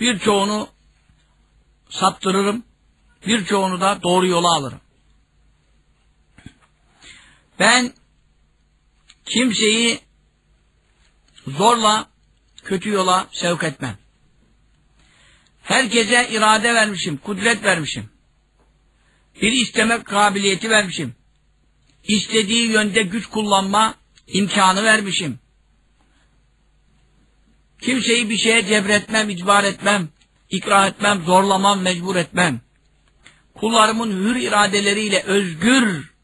birçoğunu saptırırım, birçoğunu da doğru yola alırım. Ben kimseyi zorla kötü yola sevk etmem. Herkese irade vermişim, kudret vermişim. Bir isteme kabiliyeti vermişim. İstediği yönde güç kullanma imkanı vermişim. Kimseyi bir şeye cebretmem, icbar etmem, ikrah etmem, zorlamam, mecbur etmem. Kullarımın hür iradeleriyle, özgür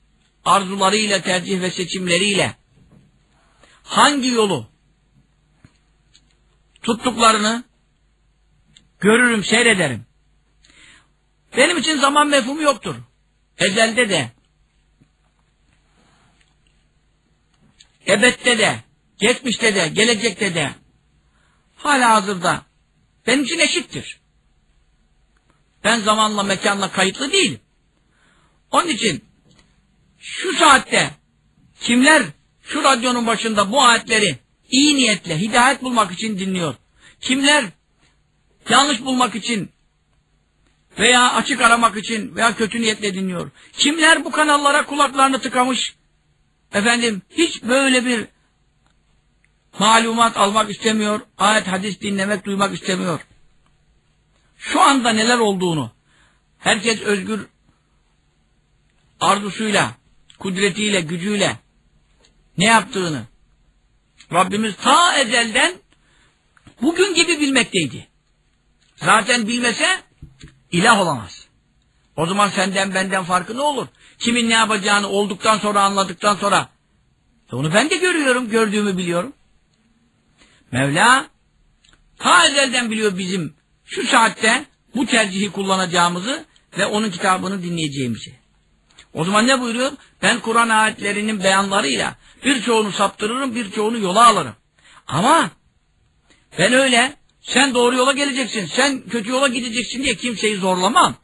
arzularıyla, tercih ve seçimleriyle hangi yolu tuttuklarını görürüm, seyrederim. Benim için zaman mefhumu yoktur. Ezelde de, ebette de, geçmişte de, gelecekte de, hala hazırda benim için eşittir. Ben zamanla, mekanla kayıtlı değilim. Onun için şu saatte kimler şu radyonun başında bu ayetleri iyi niyetle, hidayet bulmak için dinliyor? Kimler yanlış bulmak için veya açık aramak için veya kötü niyetle dinliyor? Kimler bu kanallara kulaklarını tıkamış? Efendim hiç böyle bir malumat almak istemiyor, ayet hadis dinlemek, duymak istemiyor. Şu anda neler olduğunu herkes özgür arzusuyla, kudretiyle, gücüyle ne yaptığını Rabbimiz ta ezelden bugün gibi bilmekteydi. Zaten bilmese ilah olamaz. O zaman senden benden farkı ne olur? Kimin ne yapacağını olduktan sonra anladıktan sonra e onu ben de görüyorum, gördüğümü biliyorum. Mevla ta ezelden biliyor bizim şu saatte bu tercihi kullanacağımızı ve onun kitabını dinleyeceğimizi. O zaman ne buyuruyor? Ben Kur'an ayetlerinin beyanlarıyla birçoğunu saptırırım, birçoğunu yola alırım. Ama ben öyle sen doğru yola geleceksin, sen kötü yola gideceksin diye kimseyi zorlamam.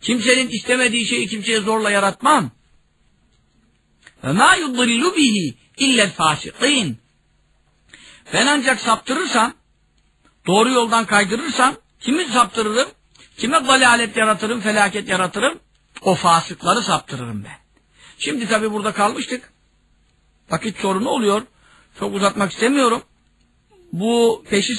Kimsenin istemediği şeyi kimseye zorla yaratmam. Ve ma yudillu bihi illel. Ben ancak saptırırsam, doğru yoldan kaydırırsam, kimi saptırırım, kime dalalet yaratırım, felaket yaratırım, o fasıkları saptırırım ben. Şimdi tabi burada kalmıştık. Vakit sorunu oluyor. Çok uzatmak istemiyorum. Bu peşi